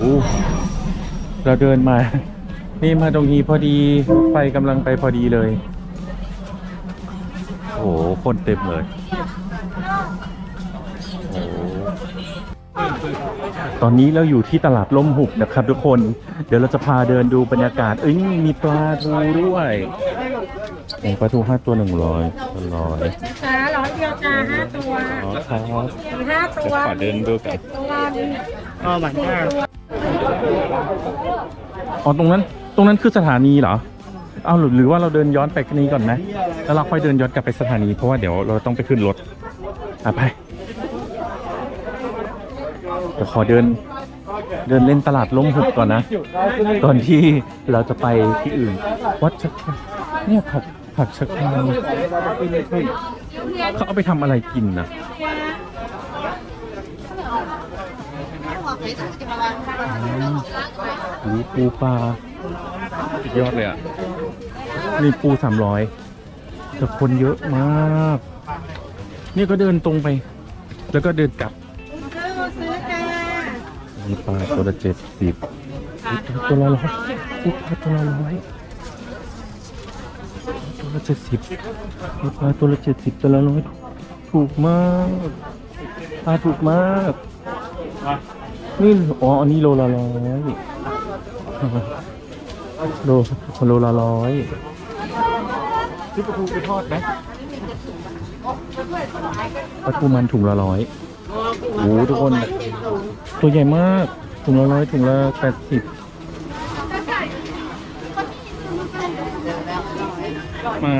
โอ้เราเดินมา นี่มาตรงนี้พอดีรถไฟกำลังไปพอดีเลย โอ้โห คนเต็มเลยโอ้โหตอนนี้เราอยู่ที่ตลาดล่มหุบนะครับทุกคน เดี๋ยวเราจะพาเดินดูบรรยากาศ เอ้ยนี่มีปลาทูด้วยโอ้ปลาทูห้าตัวหนึ่งร้อยร้อยจ้าร้อยเดียวจ้าห้าตัวอ๋อครับสี่ห้าตัวขอเดินดูกันตัวหนึ่ง อ๋อหมือนกันอ๋อตรงนั้น ตรงนั้นคือสถานีเหรอ เอาหรือหรือว่าเราเดินย้อนไปนี้ก่อนนะแล้วเราค่อยเดินย้อนกลับไปสถานีเพราะว่าเดี๋ยวเราต้องไปขึ้นรถอะไปเดี๋ยวขอเดิน เดินเล่นตลาดล้มหุบก่อนนะ ก่อนที่เราจะไปที่อื่น วัดชักเนี่ยผักผักชักเขาเอาไปทำอะไรกินนะ อืมปูปลาสุดยอดเลยอะนี่ปูสามร้อยแต่คนเยอะมาก นี่ก็เดินตรงไป แล้วก็เดินกลับมีปลาตัวละเจ็ดสิบตัวละร้อยอุ๊ยปลาตัวละร้อยตัวละเจ็ดสิบมีปลาตัวละเจ็ดสิบตัวละร้อยถูกมากปลาถูกมาก นี่อ๋ออันนี้โลละร้อยโลโลละร้อยซื้อปลาทูไปทอดไหมปลาทูมันถุงละร้อยโอ้โหทุกคน ตัวใหญ่มากถุงละร้อยถุงละแปดสิบมา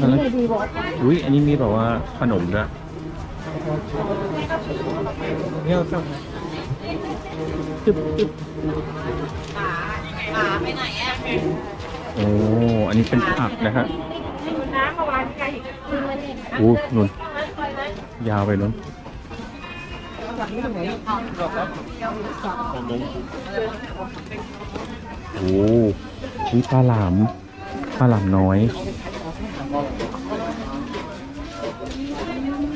อะไรอุ้ยอันนี้มีแบบว่าขนมด้วย เนี่ยจังจึ๊บจึ๊บโอ้อันนี้เป็นผักนะฮะน้ำมาวางไกลโอ้นุ่นยาวไปนุ่นโอ้นี่ปลาหลามปลาหลามน้อย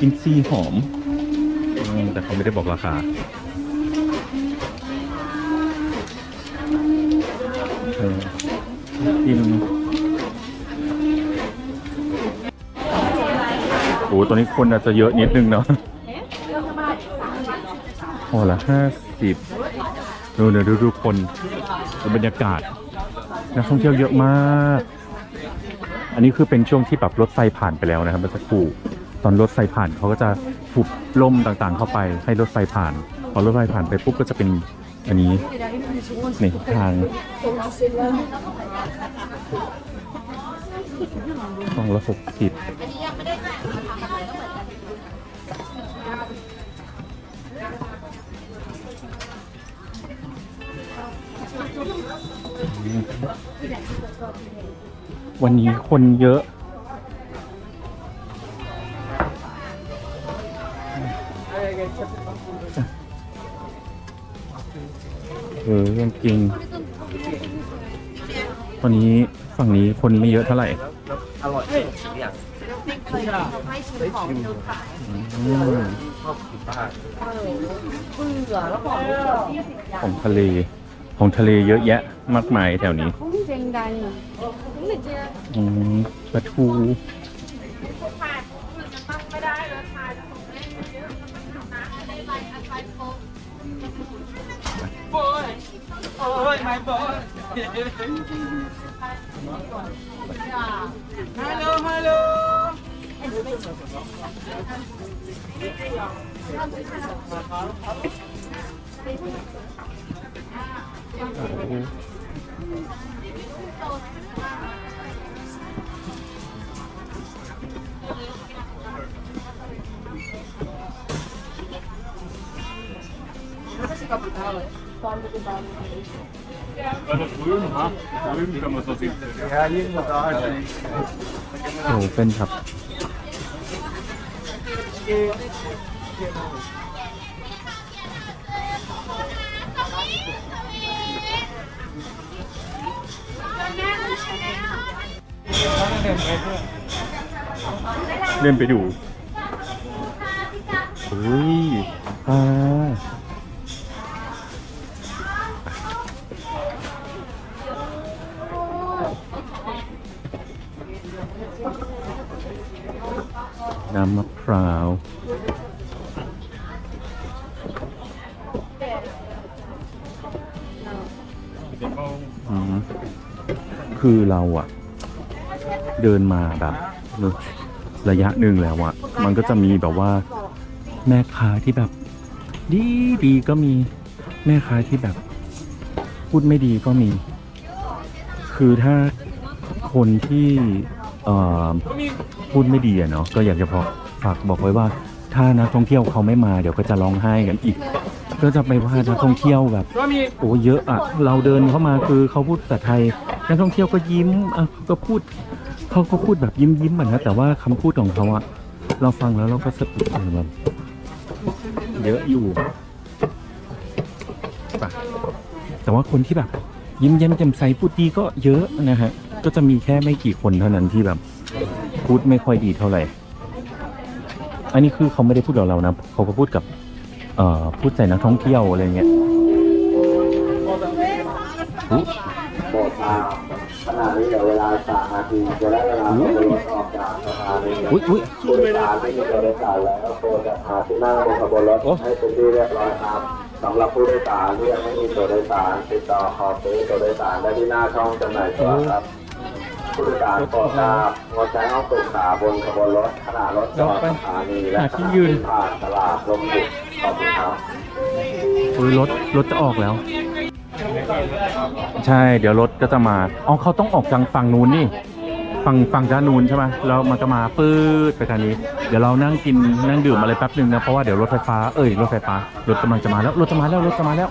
กินซีหอมอืมแต่เขาไม่ได้บอกราคาเออกินโอ้ตัวนี้คนอาจจะเยอะนิดนึงเนาะพอละห้าสิบดูเดี๋ยวดูดูคนดูบรรยากาศนักท่องเที่ยวเยอะมาก อันนี้คือเป็นช่วงที่แบบรถไฟผ่านไปแล้วนะครับเมื่อสักครู่ ตอนรถไฟผ่านเขาก็จะผูกล่มต่างๆ เข้าไปให้รถไฟผ่าน พอรถไฟผ่านไปปุ๊บก็จะเป็นอันนี้นี่ทางสองละหกสิบวันนี้คนเยอะ เออยังจริงวันนี้ฝั่งนี้คนไม่เยอะเท่าไหร่อร่อยอย่างอืมของทะเล ของทะเลเยอะแยะมากมายแถวนี้เจงดันอืมปลาทู อ้ยไม่บอยฮัล โหลฮัลโหลโอ้เป็นครับ เล่นไปดูอุ้ยอ่า น้ำมะพร้าว อืมคือเราอะเดินมาแบบ ระยะหนึ่งแล้วอะมันก็จะมีแบบว่า แม่ค้าที่แบบ ดีดีก็มีแม่ค้าที่แบบ พูดไม่ดีก็มี คือถ้าคนที่เอ่อ พูดไม่ดีอะเนาะก็อยากจะบอฝากบอกไว้ว่า ถ้านักท่องเที่ยวเขาไม่มาเดี๋ยวก็จะร้องไห้กันอีก ก็จะไปว่านักท่องเที่ยวแบบโอ้เยอะอะเราเดินเข้ามาคือเขาพูดแต่ไทยนักท่องเที่ยวก็ยิ้มอะเขาก็พูดเขาก็พูดแบบยิ้มยิ้มๆอะนะแต่ว่าคำพูดของเขาอะเราฟังแล้วเราก็สะอึกเออแบบเยอะอยู่แต่ว่าคนที่แบบยิ้มแย้มแจ่มใสพูดดีก็เยอะนะฮะ ก็จะมีแค่ไม่กี่คนเท่านั้นที่แบบ พูดไม่ค่อยดีเท่าไหร่ อันนี้คือเขาไม่ได้พูดกับเรานะ เขาก็พูดกับ เอ่อ พูดใส่นักท่องเที่ยวอะไรเงี้ยอุ๊ยโปรดทราบขณะนี้เหลือเวลาสามนาทีจะได้เวลาขับรถออกจากสถานีผู้โดยสารไม่มีตัวโดยสารแล้วโปรดจัดหาที่นั่งบนขบวนรถให้เป็นที่เรียบร้อยครับสำหรับผู้โดยสารที่ยังไม่มีตัวโดยสารติดต่อขอซื้อตัวโดยสารได้ที่หน้าช่องจำหน่ายตั๋วครับ ผู้โดยสารโปรดทราบงดใช้ห้องปรึกษาบนขบวนรถขณะรถจอดสถานีและขณะที่ผ่านตลาดลมบุกขอบคุณครับอุ๊ยรถรถจะออกแล้ว ใช่เดี๋ยวรถก็จะมาอ๋อเขาต้องออกจากฝั่งนู้นนี่ฝั่งฝั่งด้านนู้นใช่ไหมแล้วมันก็มาปื๊ดไปทางนี้ เดี๋ยวเรานั่งกินนั่งดื่มอะไรแป๊บหนึ่งนะเพราะว่าเดี๋ยวรถไฟฟ้าเอ้ยรถไฟฟ้ารถกำลังจะมาแล้วรถจะมาแล้วรถจะมาแล้ว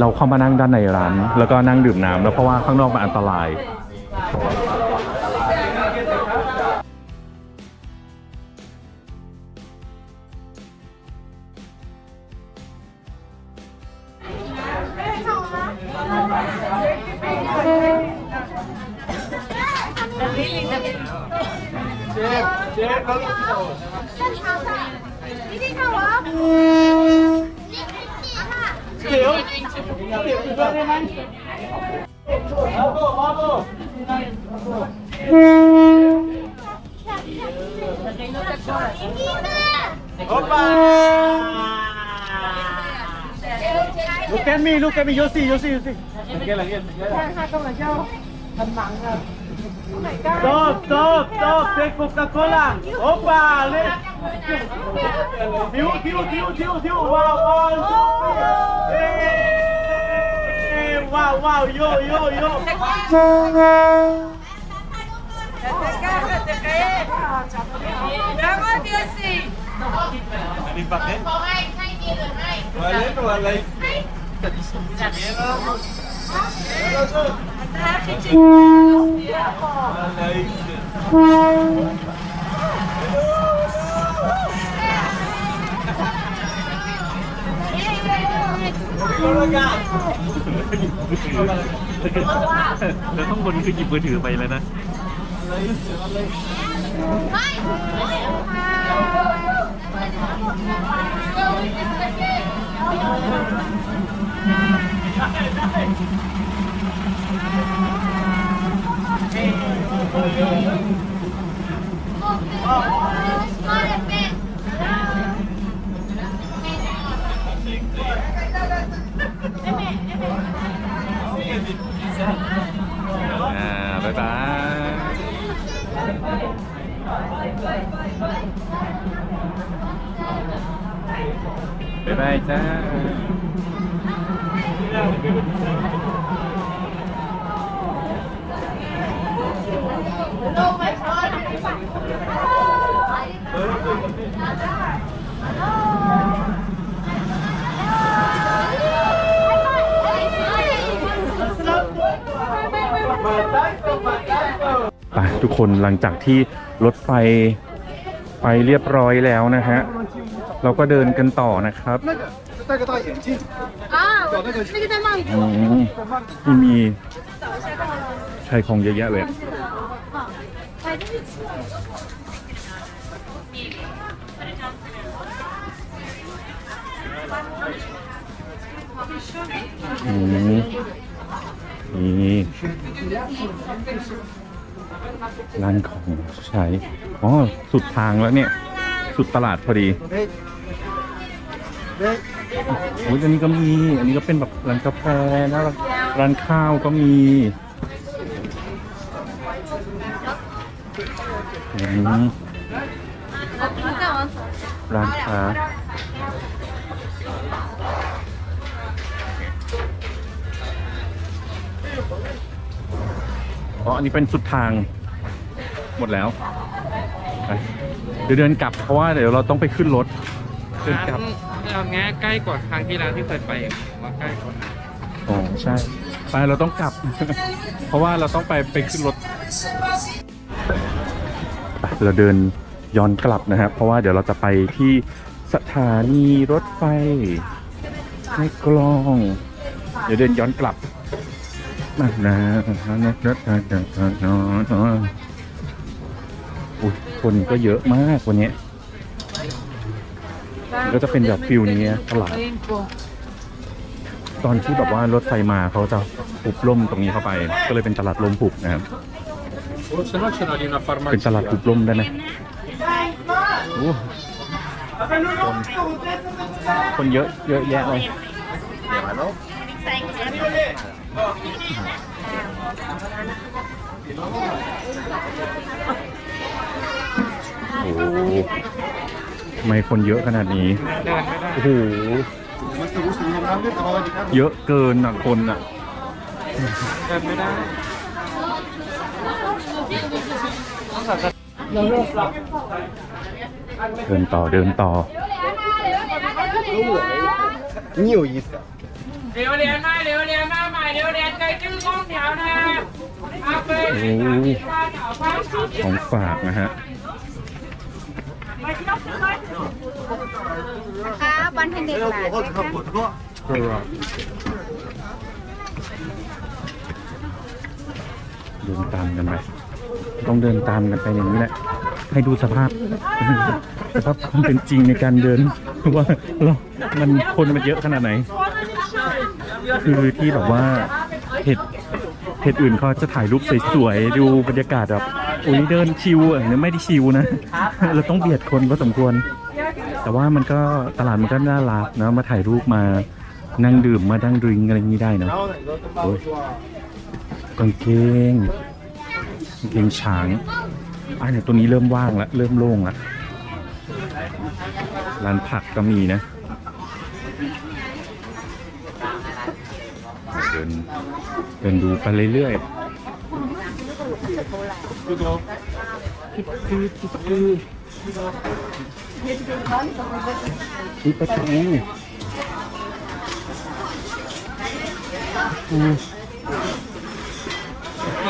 เราเข้ามานั่งด้านในร้าน แล้วก็นั่งดื่มน้ำแล้วเพราะว่าข้างนอกมันอันตรายนี่ที่เขาวะ Look at me, look at me, you see, you see, you see. Again, again, ถ้าต้องมาเจ้าทันหลังอะ Stop, stop, stop, take Coca-Cola. Opa, let. View, view, view, view, view. Wow, wow. Hey, wow, wow, yo, yo, yo. แล้วก็เดียวสิ แล้วข้างบนคือหยิบมือถือไปแล้วนะ อ่าบ๊ายบ ไปทุกคนหลังจากที่รถไฟไปเรียบร้อยแล้วนะฮะ เราก็เดินกันต่อนะครับนี่มีชายของเยอะแยะเลย อืมนี่ร้านของใช้ อ๋อ สุดทางแล้วเนี่ย สุดตลาดพอดีโอ้ยอันนี้ก็มี อันนี้ก็เป็นแบบร้านกาแฟนะร้านข้าวก็มี อืมร้านค้าอ๋ออันนี้เป็นสุดทางหมดแล้วไปเดี๋ยวเดินกลับเพราะว่าเดี๋ยวเราต้องไปขึ้นรถเดินกลับเอางี้ใกล้กว่าครั้งที่แล้วที่เคยไปผมว่าใกล้กว่าอ๋อใช่ ไปเราต้องกลับ เพราะว่าเราต้องไปไปขึ้นรถไป เราเดินย้อนกลับนะครับ เพราะว่าเดี๋ยวเราจะไปที่สถานีรถไฟในกลอง เดี๋ยวเดินย้อนกลับนะนะนะนะนะนะนะอุ้ยคนก็เยอะมากวันนี้มันก็จะเป็นแบบฟิลนี้ตลาดตอนที่แบบว่ารถไฟมาเขาจะปุบล่มตรงนี้เข้าไป ก็เลยเป็นตลาดลมปุบนะครับ o se no ce n'ho di una เป็นตลาดปุบล่มได้ไหมโอ้คนคนเยอะเยอะแยะเลยโอ้โหทำไมคนเยอะขนาดนี้โอ้โหเยอะเกินอะคนอะเดินไม่ได้ เดินต่อเดินต่อนี่有意思ขยี่เรียนมาเรียนมาใหม่เรียนใจจื้อก้องแถวนะของฝากนะฮะค่ะวันเพ็ญเด็กหลานครับดูตามกันไหม ต้องเดินตามกันไปอย่างนี้แหละ ให้ดูสภาพ สภาพความเป็นจริงในการเดินว่าเรามันคนมันเยอะขนาดไหน คือที่แบบว่าเหตุเหตุอื่นเขาจะถ่ายรูปสวยๆดูบรรยากาศแบบอุ้ยเดินชิวอะเนี่ยไม่ได้ชิวนะ เราต้องเบียดคนก็สมควร แต่ว่ามันก็ตลาดมันก็น่ารักนะมาถ่ายรูปมานั่งดื่มมาดั่งดริงอะไรนี้ได้เนอะโอ้ยกางเกง กางเกงช้างอะเนี่ยตัวนี้เริ่มว่างแล้วเริ่มโล่งแล้วร้านผักก็มีนะเดินเดินดูไปเรื่อยๆนี่ประตูอืม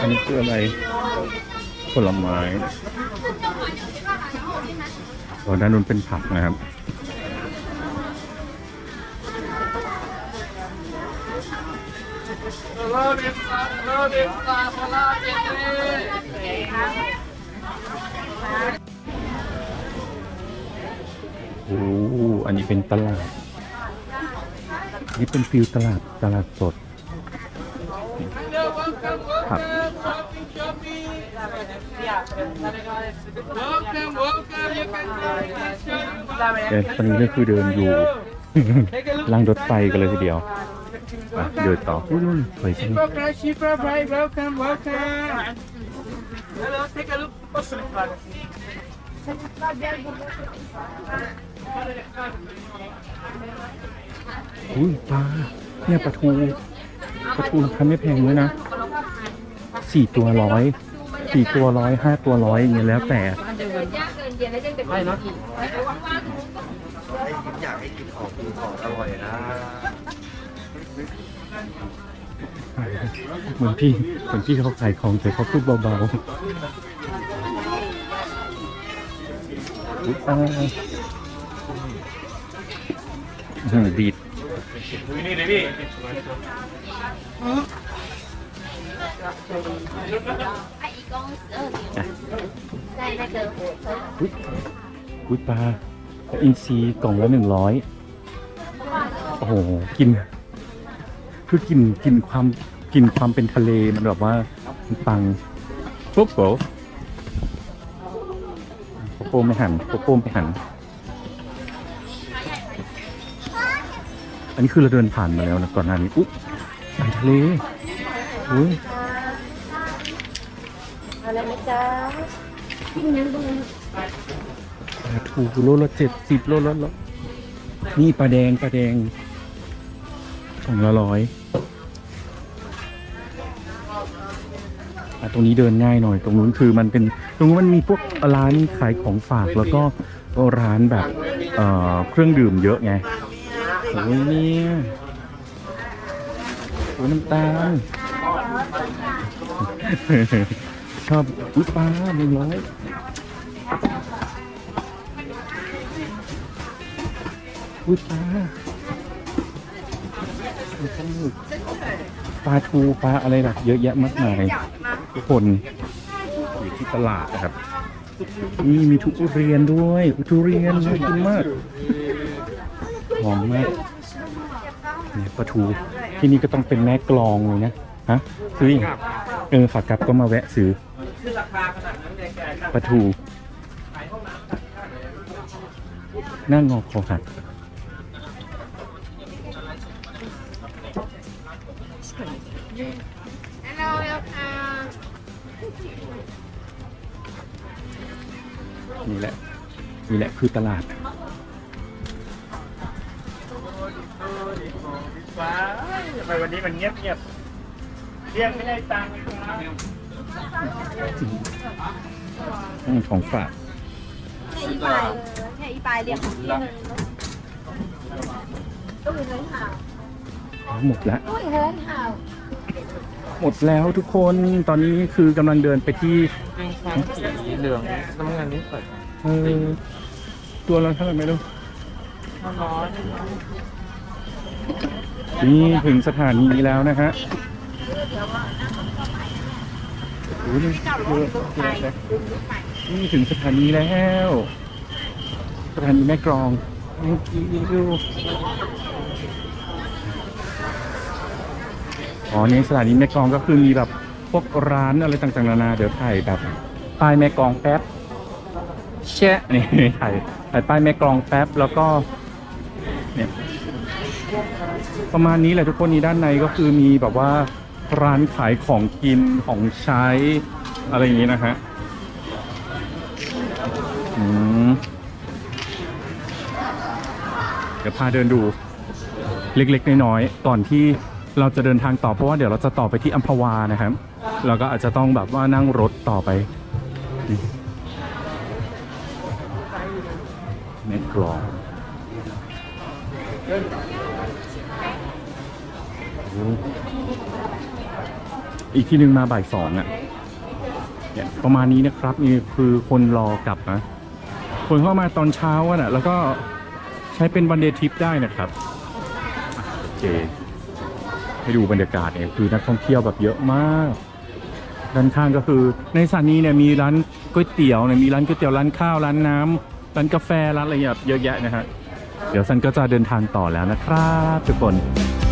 อันนี้คืออะไร ผลไม้โอ้ด้านนู้นเป็นผักนะครับ โอ้ อันนี้เป็นตลาด นี่เป็นฟิลตลาดตลาดสดผัก Welcome, welcome, you can come. แต่ตอนนี้ก็คือเดินอยู่ล่างรถไฟกันเลยทีเดียวอะเดินต่ออุ้ยนู่นสวยจัง Super fresh, super bright, welcome, welcome. Hello, take a look. อุ้ยปลาเนี่ยปลาทูปลาทูราคาไม่แพงด้วยนะสี่ตัวร้อยสี่ตัวร้อยห้าตัวร้อยอย่างเงี้ยแล้วแต่ร่อยนะเหมือนพี่เหมือนพี่เขาขายของแต่เขาพูดเบาๆอุ๊ยอ่าอื บีบนี่เลยพี่อุ้ยปลาอินซีกล่องละหนึ่งร้อยโอ้โหกิน คือกินกินความกินความเป็นทะเลมันแบบว่ามัปังปุ๊บโกโก้ไม่หันโกโก้ไม่หัน นนี้คือเราเดินผ่านมาแล้วนะก่อนหน้านี้อุ๊ยอาหารทะเลอุ้ยอะไรไหมจ๊ะปลาทูโลละเจ็ดสิบโลละร้อยนี่ปลาแดงปลาแดงถุงละร้อยอะตรงนี้เดินง่ายหน่อย ตรงนู้นคือมันเป็นตรงนู้นมันมีพวกร้านขายของฝากแล้วก็ร้านแบบเอ่อเครื่องดื่มเยอะไง โอ้ยเนี่ยโอ้ยน้ำตาล ชอบอุ้ยปลาหนึ่งร้อยอุ้ยปลาปลาทูปลาอะไรแบบเยอะแยะมากมายทุกคนอยู่ที่ตลาดนะครับนี่มีทุเรียนด้วยทุเรียนน่ากินมาก อมมากเนี่ยปลาทูที่นี่ก็ต้องเป็นแม่กลองเลยนะฮะซื้อเออขากลับก็มาแวะซื้อขึ้นราคาขนาดนั้นแกๆปลาทูหน้างอคอหักนี่แหละ นี่แหละคือตลาด นี่มันเงียบเงียบเรียกไม่ได้ตังค์นะของฝากเนี่อีปลายเนี่อีปลายเรียกของพี่เลยตู้เงินข่าวหมดและตู้เงินข่าวหมดแล้วทุกคนตอนนี้คือกำลังเดินไปที่สีเหลืองน้ำเงินนี้เปิดตัวเราเท่าไหร่ไม่รู้ร้อน นี่ถึงสถานีแล้วนะฮะโอ้ยนี่เยอะแยะเลยนี่ถึงสถานีแล้ว สถานีแม่กรอง thank you อ๋อนี่สถานีแม่กลองก็คือมีแบบพวกร้านอะไรต่างๆนานาเดี๋ยวถ่ายแบบป้ายแม่กลองแป๊บแชะนี่ถ่ายถ่ายป้ายแม่กลองแป๊บแล้วก็เนี่ย ประมาณนี้แหละทุกคนนี้ด้านในก็คือมีแบบว่าร้านขายของกินของใช้อะไรอย่างนี้นะฮะอืมเดี๋ยวพาเดินดูเล็กๆ น้อยๆก่อนที่เราจะเดินทางต่อเพราะว่าเดี๋ยวเราจะต่อไปที่อัมพวานะครับเราก็อาจจะต้องแบบว่านั่งรถต่อไปนี่แม่กลอง อีกที่หนึ่งมาบ่ายสองอะเนี่ยประมาณนี้นะครับนี่คือคนรอกลับนะ คนเข้ามาตอนเช้าอะนะแล้วก็ใช้เป็นวันเดย์ทริปได้นะครับโอเคให้ดูบรรยากาศเนี่ยคือนักท่องเที่ยวแบบเยอะมาก ด้านข้างก็คือในสถานีเนี่ยมีร้านก๋วยเตี๋ยวเนี่ยมีร้านก๋วยเตี๋ยวร้านข้าวร้านน้ำร้านกาแฟร้านอะไรแบบเยอะแยะนะฮะ เดี๋ยวซันก็จะเดินทางต่อแล้วนะครับทุกคน「